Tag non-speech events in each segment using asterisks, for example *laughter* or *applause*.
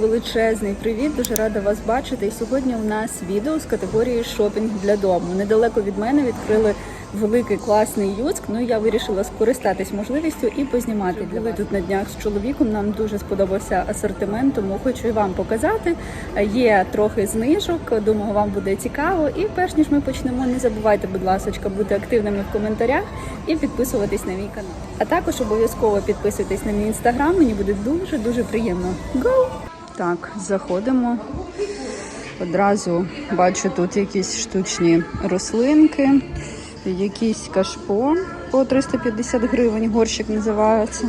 Величезний привіт! Дуже рада вас бачити. І сьогодні у нас відео з категорії шопінг для дому. Недалеко від мене відкрили великий класний юск. Ну я вирішила скористатись можливістю і познімати вас. тут на днях з чоловіком. Нам дуже сподобався асортимент, тому хочу і вам показати. Є трохи знижок. Думаю, вам буде цікаво. І перш ніж ми почнемо, не забувайте, будь ласка, бути активними в коментарях і підписуватись на мій канал. А також обов'язково підписуйтесь на мій інстаграм. Мені буде дуже дуже приємно. Go! Так, заходимо. Одразу бачу тут якісь штучні рослинки, якийсь кашпо по 350 гривень, горщик називається.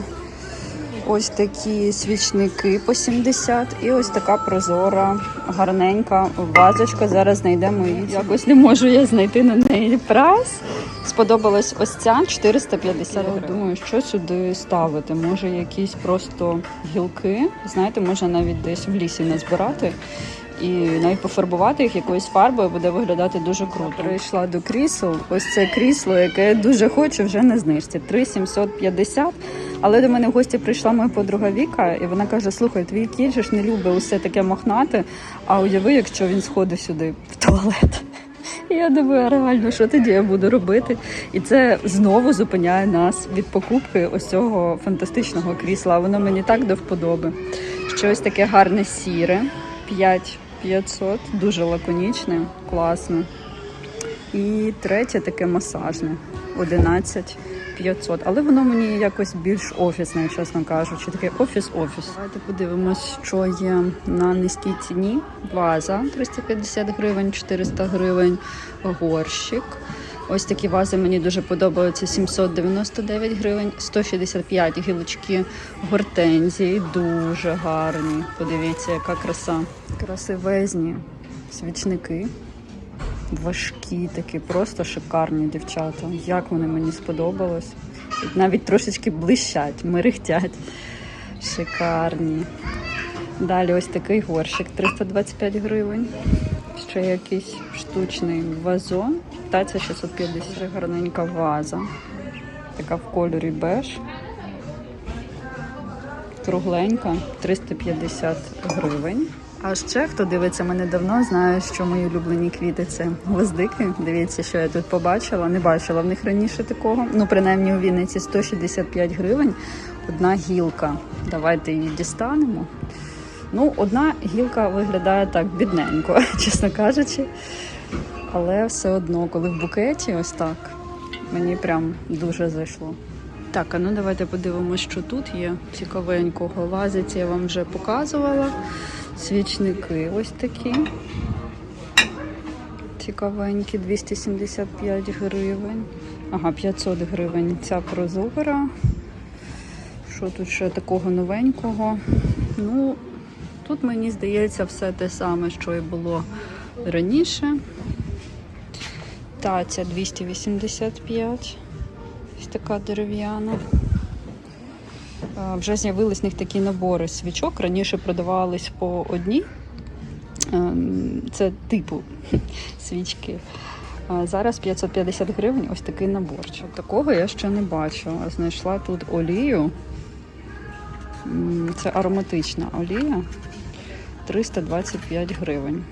Ось такі свічники по 70 і ось така прозора, гарненька вазочка. Зараз знайдемо її. Якось не можу я знайти на неї прайс. Сподобалась ось ця 450 гривень. Думаю, що сюди ставити. Може, якісь просто гілки. Знаєте, можна навіть десь в лісі назбирати. І навіть пофарбувати їх якоюсь фарбою буде виглядати дуже круто. Прийшла до крісел. Ось це крісло, яке я дуже хочу, вже на знижці. 3750. Але до мене в гості прийшла моя подруга Віка, і вона каже: Слухай, твій кіт ж не любить усе таке мохнате. А уяви, якщо він сходить сюди в туалет. Я думаю, реально, що тоді я буду робити? І це знову зупиняє нас від покупки ось цього фантастичного крісла. Воно мені так до вподоби. Щось таке гарне сіре. 5500, дуже лаконічне, класне. І третє таке масажне 11500. Але воно мені якось більш офісне, чесно кажучи. Таке офіс-офіс. Давайте подивимось, що є на низькій ціні. Ваза 350 гривень, 400 гривень, горщик. Ось такі вази мені дуже подобаються. 799 гривень, 165 гілочки гортензії, дуже гарні. Подивіться, яка краса. Красивезні свічники. Важкі такі, просто шикарні дівчата. Як вони мені сподобались. Навіть трошечки блищать, мерехтять. Шикарні. Далі ось такий горщик 325 гривень. Ще якийсь штучний вазон. Таця 650 Дуже гарненька ваза. Така в кольорі беж. Кругленька, 350 гривень. А ще хто дивиться мене давно, знає, що мої улюблені квіти це гвоздики. Дивіться, що я тут побачила. Не бачила в них раніше такого. Ну, принаймні у Вінниці 165 гривень. Одна гілка. Давайте її дістанемо. Ну, одна гілка виглядає так бідненько, *laughs* чесно кажучи. Але все одно, коли в букеті, ось так, мені прям дуже зайшло. Так, а ну давайте подивимося, що тут є цікавенького. Вазиці я вам вже показувала. Свічники ось такі. Цікавенькі, 275 гривень. Ага, 500 гривень ця прозора. Що тут ще такого новенького? Ну, тут мені здається все те саме, що і було раніше. Таця 285. Ось така дерев'яна. А, Вже з'явились в них такі набори свічок. Раніше продавались по одній. Ем, Це типу *laughs* свічки. Зараз 550 гривень ось такий наборчик. Такого я ще не бачу. Знайшла тут олію. Це ароматична олія. 325 гривень.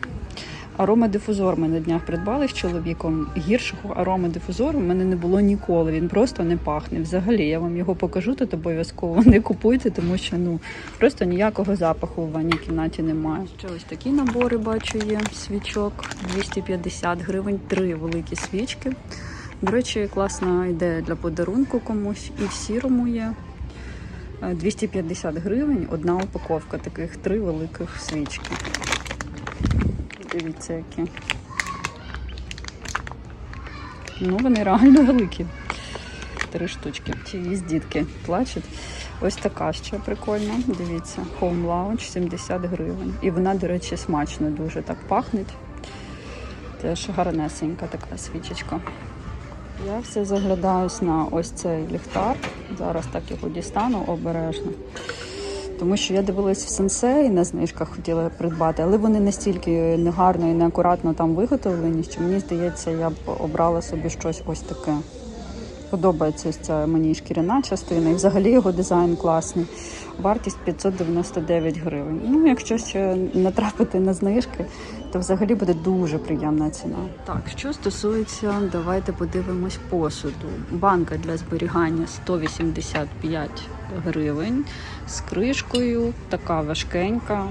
Аромадифузор ми на днях придбали з чоловіком. Гіршого аромадифузору в мене не було ніколи. Він просто не пахне. Взагалі, я вам його покажу тут обов'язково. Не купуйте, тому що ну просто ніякого запаху в ванній кімнаті немає. Ще ось такі набори бачу є. Свічок 250 гривень, три великі свічки. До речі, класна ідея для подарунку комусь. І в сірому є. Е, 250 гривень, одна упаковка таких три великих свічки. Дивіться, які. Ну, вони реально великі. Три штучки. Чиїсь дітки плачуть. Ось така ще прикольна. Дивіться, Home Lounge 70 гривень. І вона, до речі, смачно дуже так пахне. Теж гарнесенька така свічечка. Я все заглядаюсь на ось цей ліхтар. Зараз так його дістану обережно. Тому що я дивилась в сенсе і на знижках хотіла придбати, але вони настільки негарно і неакуратно там виготовлені, що мені здається, я б обрала собі щось ось таке. Подобається ось ця мені шкіряна частина, і взагалі його дизайн класний. Вартість 599 гривень. Ну, якщо ще натрапити на знижки, то взагалі буде дуже приємна ціна. Так, що стосується, давайте подивимось посуду. Банка для зберігання 185 гривень з кришкою, така важкенька,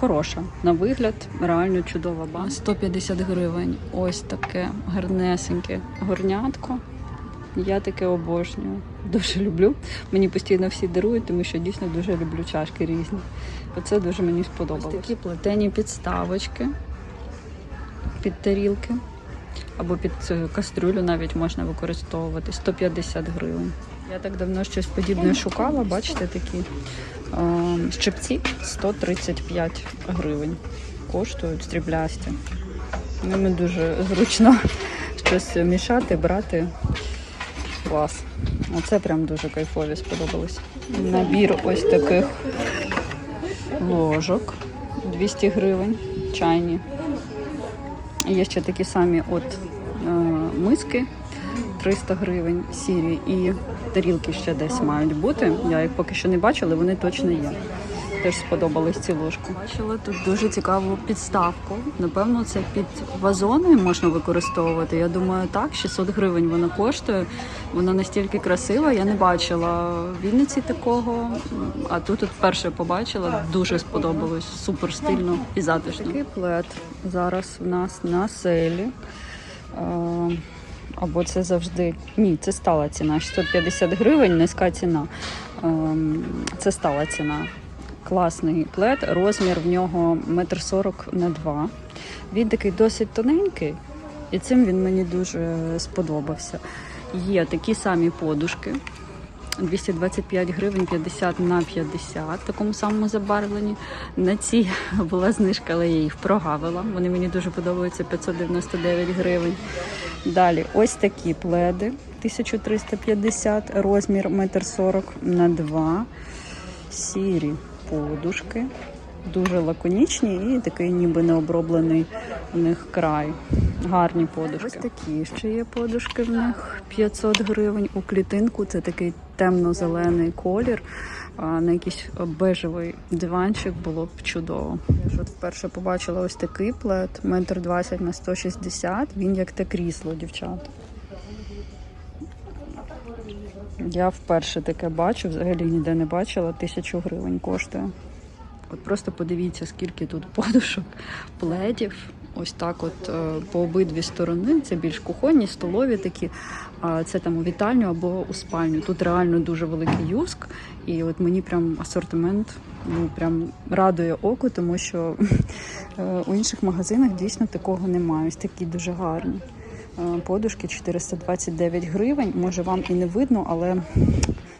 хороша. На вигляд, реально чудова банка. 150 гривень. Ось таке гарнесеньке горнятко. Я таке обожнюю. Дуже люблю. Мені постійно всі дарують, тому що дійсно дуже люблю чашки різні. Оце дуже мені сподобалось. Ось такі плетені підставочки під тарілки або під кастрюлю навіть можна використовувати 150 гривень. Я так давно щось подібне шукала, бачите, такі е, щипці 135 гривень. Коштують стріблясті. Ними дуже зручно щось мішати, брати. Клас. Оце прям дуже кайфові сподобалось. Набір ось таких ложок 200 гривень, чайні. Є ще такі самі от е, миски 300 гривень сірі і тарілки ще десь мають бути. Я їх поки що не бачила, вони точно є. Теж сподобались ці ложки. Бачила тут дуже цікаву підставку. Напевно, це під вазони можна використовувати. Я думаю, так, 600 гривень вона коштує. Вона настільки красива. Я не бачила в Вінниці такого. А тут от перше побачила, дуже сподобалось. Супер стильно і затишно. Такий плед зараз в нас на селі. Е, Або це завжди ні, це стала ціна. 650 гривень, низька ціна. Ем, Це стала ціна. Класний плед, розмір в нього метр сорок на два. Він такий досить тоненький, і цим він мені дуже сподобався. Є такі самі подушки. 225 гривень 50 на 50 в такому самому забарвленні. На ці *laughs* була знижка, але я їх прогавила. Вони мені дуже подобаються 599 гривень. Далі ось такі пледи 1350, розмір 1,40 на 2. Сірі подушки. Дуже лаконічні і такий ніби не оброблений в них край. Гарні подушки. Ось такі ще є подушки в них 500 гривень. У клітинку це такий темно-зелений колір. А на якийсь бежевий диванчик було б чудово. Я ж от вперше побачила ось такий плед, метр 20 на 160. Він як те крісло, дівчата. Я вперше таке бачу, взагалі ніде не бачила, тисячу гривень коштує. От просто подивіться, скільки тут подушок, пледів. Ось так, от е, по обидві сторони. Це більш кухонні, столові такі. А це там у вітальню або у спальню. Тут реально дуже великий юск, і от мені прям асортимент ну прям радує око, тому що *laughs* е, у інших магазинах дійсно такого немає. Ось такі дуже гарні. Е, Подушки 429 гривень. Може вам і не видно, але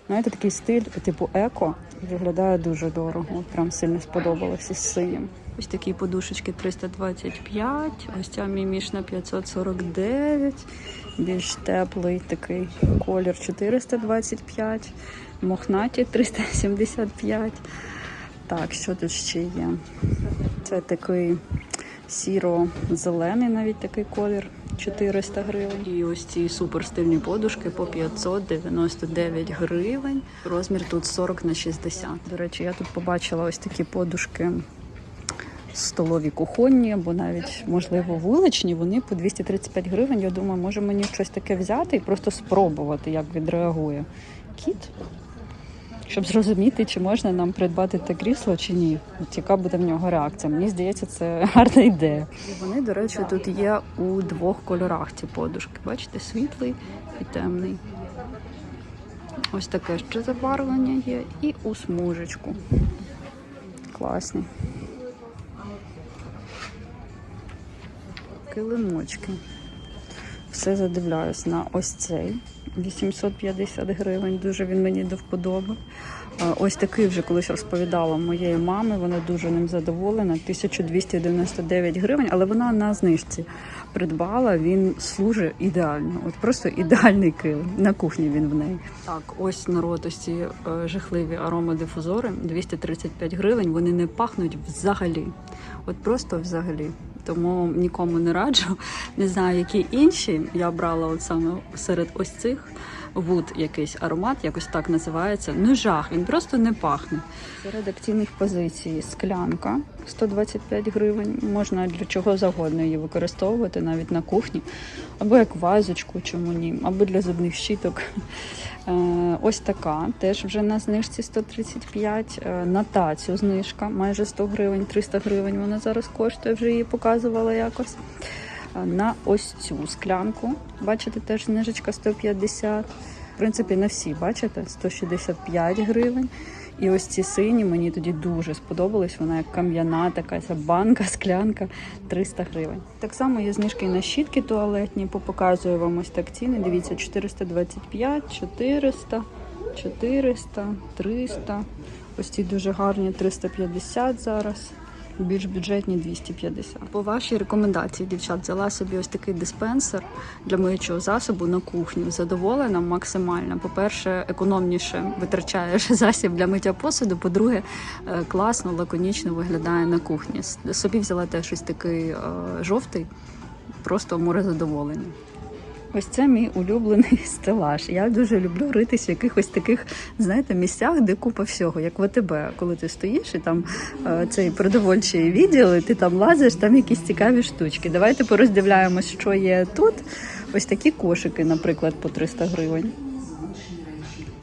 знаєте, такий стиль, типу еко, виглядає дуже дорого. Прям сильно сподобалося з синім. Ось такі подушечки 325, ось ця мімішна 549, більш теплий такий колір 425, мохнаті 375. Так, що тут ще є? Це такий сіро-зелений навіть такий колір. 400 гривень. І ось ці супер стильні подушки по 599 гривень. Розмір тут 40 на 60. До речі, я тут побачила ось такі подушки столові кухонні, або навіть, можливо, вуличні. Вони по 235 гривень. Я думаю, може мені щось таке взяти і просто спробувати, як відреагує кіт. Щоб зрозуміти, чи можна нам придбати те крісло чи ні. От яка буде в нього реакція. Мені здається, це *laughs* гарна ідея. Вони, до речі, тут є у двох кольорах ці подушки. Бачите, світлий і темний. Ось таке ще забарвлення є, і у смужечку. Класні. Килимочки. Все задивляюсь на ось цей. 850 гривень, дуже він мені до вподоби. Ось такий вже колись розповідала моєї мами, вона дуже ним задоволена. 1299 гривень, але вона на знижці придбала. Він служить ідеально. От просто ідеальний килим. На кухні він в неї. Так, ось народ, ось ці е, жахливі аромадифузори 235 гривень. Вони не пахнуть взагалі. От просто взагалі. Тому нікому не раджу. Не знаю, які інші. Я брала от саме серед ось цих. Вуд якийсь аромат, якось так називається. Ну жах, він просто не пахне. Серед акційних позицій склянка 125 гривень. Можна для чого завгодно її використовувати, навіть на кухні, або як вазочку, чому ні, або для зубних щіток. Е, Ось така, теж вже на знижці 135. Е, На тацю знижка майже 100 гривень, 300 гривень вона зараз коштує, вже її показувала якось. На ось цю склянку, бачите, теж знижечка 150. В принципі, на всі, бачите, 165 гривень. І ось ці сині мені тоді дуже сподобались. Вона як кам'яна, така ця банка, склянка 300 гривень. Так само є знижки на щітки туалетні. Показую вам ось так ціни. Дивіться, 425, 400, 400, 300. Ось ці дуже гарні 350 зараз. Більш бюджетні 250. По вашій рекомендації, дівчат, взяла собі ось такий диспенсер для миючого засобу на кухню. Задоволена максимально. По-перше, економніше витрачаєш *laughs* засіб для миття посуду. По-друге, е, класно, лаконічно виглядає на кухні. Собі взяла теж ось такий е, жовтий, просто море задоволення. Ось це мій улюблений *laughs* стелаж. Я дуже люблю ритись в якихось таких, знаєте, місцях, де купа всього, як в АТБ, коли ти стоїш і там е, цей продовольчий відділ, і ти там лазиш, там якісь цікаві штучки. Давайте пороздивляємось, що є тут. Ось такі кошики, наприклад, по 300 гривень.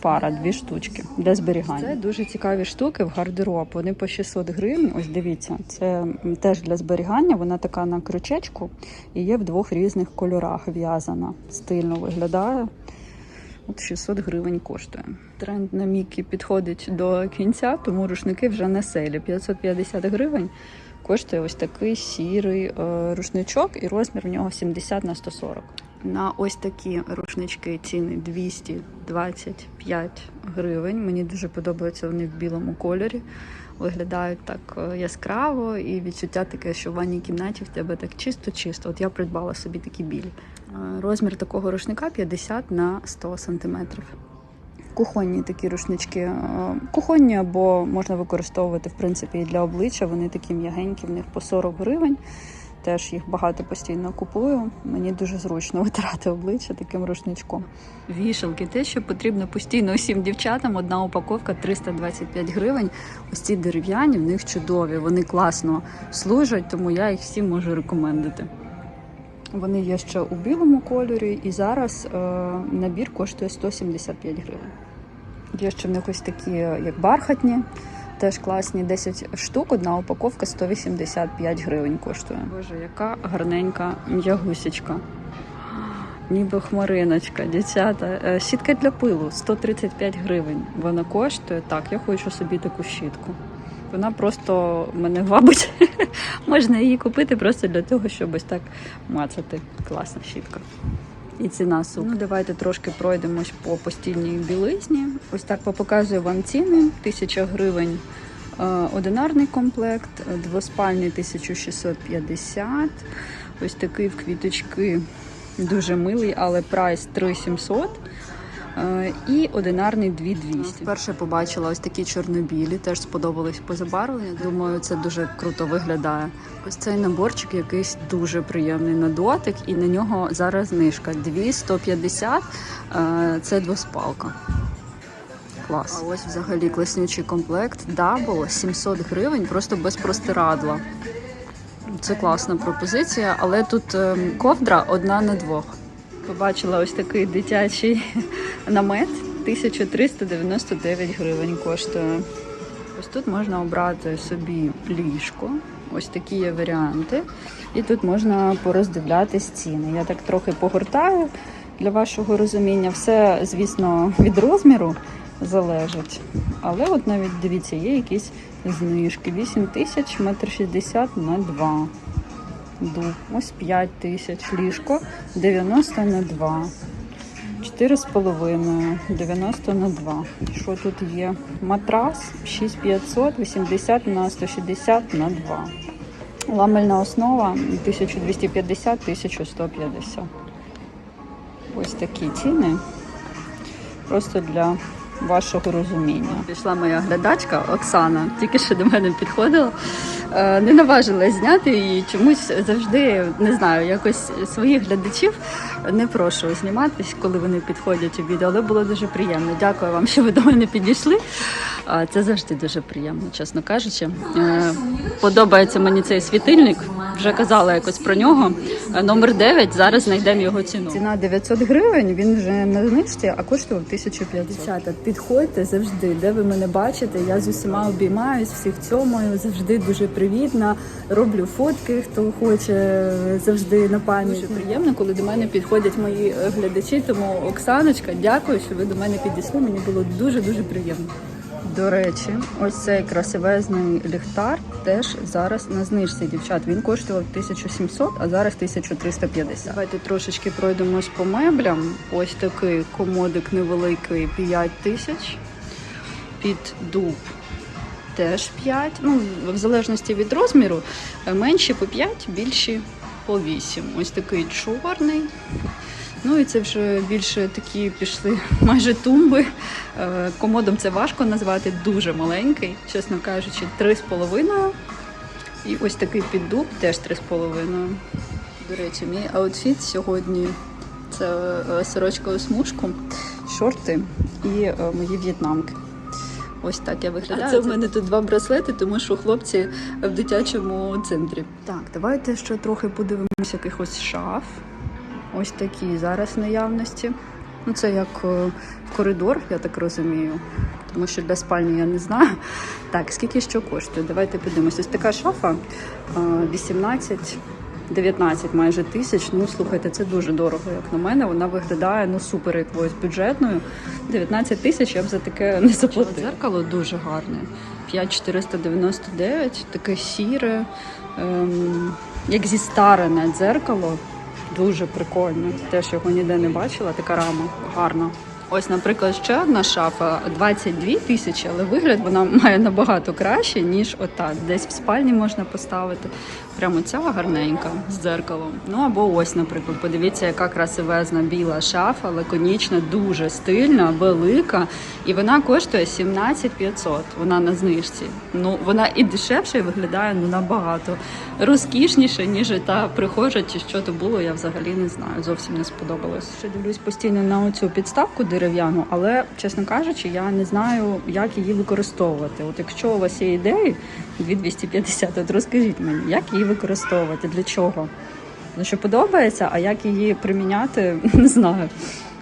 Пара, дві штучки для зберігання. Це дуже цікаві штуки в гардероб. Вони по 600 гривень. Ось дивіться, це теж для зберігання. Вона така на крючечку і є в двох різних кольорах в'язана. Стильно виглядає. От 600 гривень коштує. Тренд на Мікі підходить до кінця, тому рушники вже на селі. 550 гривень коштує ось такий сірий е, рушничок, і розмір в нього 70 на 140. На ось такі рушнички ціни 225 гривень. Мені дуже подобаються вони в білому кольорі. Виглядають так е, яскраво і відчуття таке, що в ванній кімнаті в тебе так чисто-чисто. От я придбала собі такі білі. Е, Розмір такого рушника 50 на 100 сантиметрів. Кухонні такі рушнички, е, кухонні або можна використовувати в принципі і для обличчя. Вони такі м'ягенькі, в них по 40 гривень. Теж їх багато постійно купую. Мені дуже зручно *laughs* витирати обличчя таким рушничком. Вішалки, те, що потрібно постійно усім дівчатам. Одна упаковка 325 гривень. Ось ці дерев'яні, в них чудові. Вони класно служать, тому я їх всім можу рекомендувати. Вони є ще у білому кольорі, і зараз е, набір коштує 175 гривень. Є ще в них ось такі, як бархатні, теж класні 10 штук, одна упаковка 185 гривень коштує. Боже, яка гарненька м'ягусечка. *gasps* Ніби хмариночка, дівчата. Е, Щітка для пилу 135 гривень. Вона коштує. Так, я хочу собі таку щітку. Вона просто мене вабить. *laughs* Можна її купити просто для того, щоб ось так мацати. Класна щітка. І ціна супер. Ну, давайте трошки пройдемось по постільній білизні. Ось так показую вам ціни. 1000 гривень е, одинарний комплект, двоспальний 1650. Ось такий в квіточки дуже милий, але прайс 3700. Е, І одинарний 2200. Вперше побачила ось такі чорнобілі, теж сподобались по. Думаю, це дуже круто виглядає. Ось цей наборчик якийсь дуже приємний на дотик, і на нього зараз знижка 250. Е, Це двоспалка. Клас. А ось взагалі класнючий комплект. Дабл 700 гривень, просто без простирадла. Це класна пропозиція, але тут ем, ковдра одна на двох. Побачила ось такий дитячий *laughs* намет 1399 гривень коштує. Ось тут можна обрати собі ліжко. Ось такі є варіанти. І тут можна пороздивлятись ціни. Я так трохи погортаю для вашого розуміння. Все, звісно, від розміру залежить. Але от навіть дивіться, є якісь знижки. 8 тисяч, метр 60 на 2. Дуб. Ось 5 тисяч. Ліжко 90 на 2. 4,5, 90 на 2. Що тут є? Матрас 6500, 80 на 160 на 2. Ламельна основа 1250, 1150. Ось такі ціни. Просто для вашого розуміння. Пішла моя глядачка Оксана, тільки що до мене підходила. Е, Не наважилась зняти її чомусь завжди не знаю, якось своїх глядачів не прошу зніматись, коли вони підходять у відео, але було дуже приємно. Дякую вам, що ви до мене підійшли. А, Це завжди дуже приємно, чесно кажучи. Е, Подобається мені цей світильник. Вже казала якось про нього. Е, Номер 9, зараз знайдемо його ціну. Ціна 900 гривень, він вже на знижці, а коштував 1500. Дівчата, підходьте завжди, де ви мене бачите. Я з усіма обіймаюсь, всіх цьомаю, завжди дуже привітна. Роблю фотки, хто хоче завжди на пам'ять. Дуже приємно, коли до мене підходять мої е, глядачі. Тому Оксаночка, дякую, що ви до мене підійшли. Мені було дуже дуже приємно. До речі, ось цей красивезний ліхтар теж зараз на знижці, дівчат. Він коштував 1700, а зараз 1350. Давайте трошечки пройдемось по меблям. Ось такий комодик невеликий 5 тисяч. Під дуб теж 5. Ну, в залежності від розміру. Е, Менші по 5, більші по 8. Ось такий чорний. Ну і це вже більше такі пішли *laughs* майже тумби. Е, Комодом це важко назвати, дуже маленький, чесно кажучи, 3,5. І ось такий піддуб теж 3,5. До речі, мій аутфіт сьогодні це е, сорочка у смужку, шорти і е, мої в'єтнамки. Ось так я виглядаю. Це в мене тут два браслети, тому що хлопці в дитячому центрі. Так, давайте ще трохи подивимося якихось шаф. Ось такі зараз наявності. Ну, це як е, в коридор, я так розумію. Тому що для спальні я не знаю. *laughs* Так, скільки що коштує? Давайте подивимося. Ось така шафа е, 18. 19 майже тисяч. Ну слухайте, це дуже дорого, як на мене. Вона виглядає ну супер якоюсь бюджетною. 19 тисяч я б за таке не заплатила. Дзеркало дуже гарне. 5499, таке сіре, ем, як зістарене дзеркало. Дуже прикольно. Теж його ніде не бачила. Така рама гарна. Ось, наприклад, ще одна шафа 22 тисячі, але вигляд вона має набагато краще, ніж ота. Десь в спальні можна поставити. Прямо ця гарненька з дзеркалом. Ну або ось, наприклад, подивіться, яка красивезна біла шафа, лаконічна, дуже стильна, велика. І вона коштує 17 500. Вона на знижці. Ну вона і дешевше і виглядає ну набагато розкішніше, ніж та прихожа, чи що то було. Я взагалі не знаю. Зовсім не сподобалось. Ще дивлюсь постійно на оцю підставку дерев'яну, але чесно кажучи, я не знаю, як її використовувати. От якщо у вас є ідеї 2250, от розкажіть мені, як її використовувати, для чого? Ну, що подобається, а як її приміняти, *laughs* не знаю.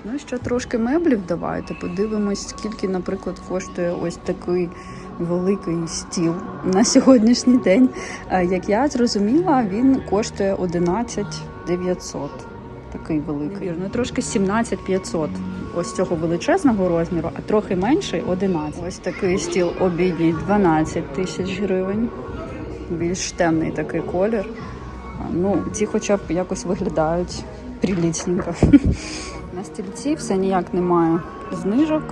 Ну і ще трошки меблів давайте. Подивимось, скільки, наприклад, коштує ось такий великий стіл на сьогоднішній день. Е, Як я зрозуміла, він коштує 11 900. Такий великий. Ну, трошки 17 500. Ось цього величезного розміру, а трохи менший 11. Ось такий стіл обідній 12 тисяч гривень. Більш темний такий колір. Ну, ці хоча б якось виглядають прилічненько. *laughs* На стільці все ніяк немає знижок,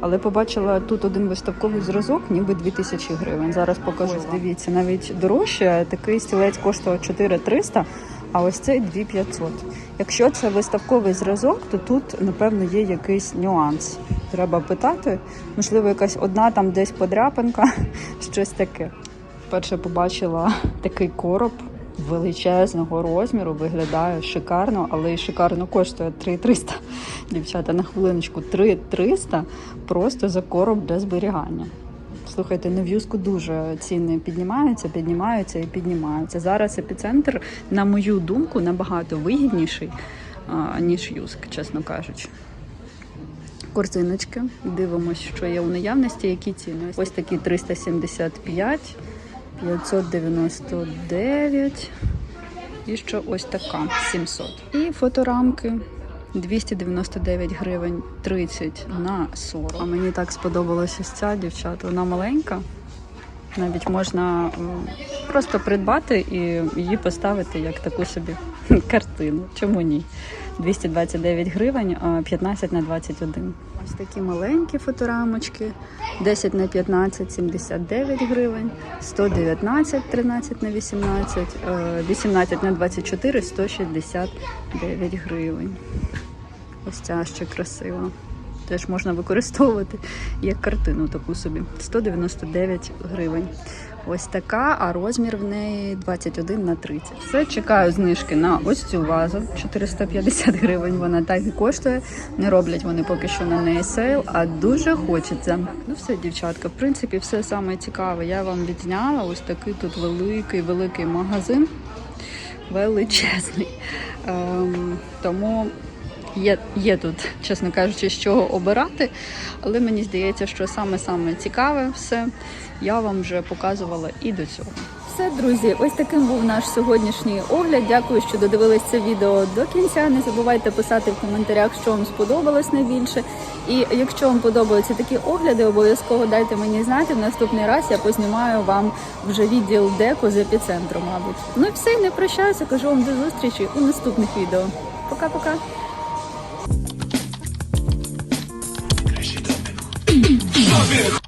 але побачила тут один виставковий зразок, ніби 2000 гривень. Зараз покажу. Дивіться, навіть дорожче. Такий стілець коштував 4300, а ось цей 2500. Якщо це виставковий зразок, то тут, напевно, є якийсь нюанс. Треба питати. Можливо, якась одна там десь подряпинка, *laughs* щось таке. Перше побачила *laughs* такий короб величезного розміру, виглядає шикарно, але й шикарно коштує 3300. Дівчата, на хвилиночку 3300 просто за короб для зберігання. Слухайте, на в'юзку дуже ціни піднімаються, піднімаються і піднімаються. Зараз епіцентр, на мою думку, набагато вигідніший, ніж юск, чесно кажучи. Корзиночки. Дивимось, що є у наявності, які ціни. Ось такі 375, 599 і ще ось така 700. І фоторамки 299 гривень 30 на 40. А мені так сподобалася ця дівчата. Вона маленька. Навіть можна просто придбати і її поставити як таку собі *laughs* картину. Чому ні? 229 гривень, 15 на 21. Ось такі маленькі фоторамочки. 10 на 15 79 гривень, 119 13 на 18, е, 18 на 24 169 гривень. Ось ця ще красива. теж можна використовувати як картину таку собі. 199 гривень. Ось така, а розмір в неї 21 на 30. Все, чекаю знижки на ось цю вазу. 450 гривень вона так і коштує. Не роблять вони поки що на неї сейл, а дуже хочеться. Ну все, дівчатка, в принципі, все саме цікаве. Я вам відзняла. Ось такий тут великий, великий магазин. Величезний. Ем, тому є, є тут, чесно кажучи, з чого обирати. Але мені здається, що саме-саме цікаве все я вам вже показувала і до цього. Все, друзі, ось таким був наш сьогоднішній огляд. Дякую, що додивились це відео до кінця. Не забувайте писати в коментарях, що вам сподобалось найбільше. І якщо вам подобаються такі огляди, обов'язково дайте мені знати. В наступний раз я познімаю вам вже відділ деко з епіцентру, мабуть. Ну і все, не прощаюся. Кажу вам до зустрічі у наступних відео. Пока-пока. Jovem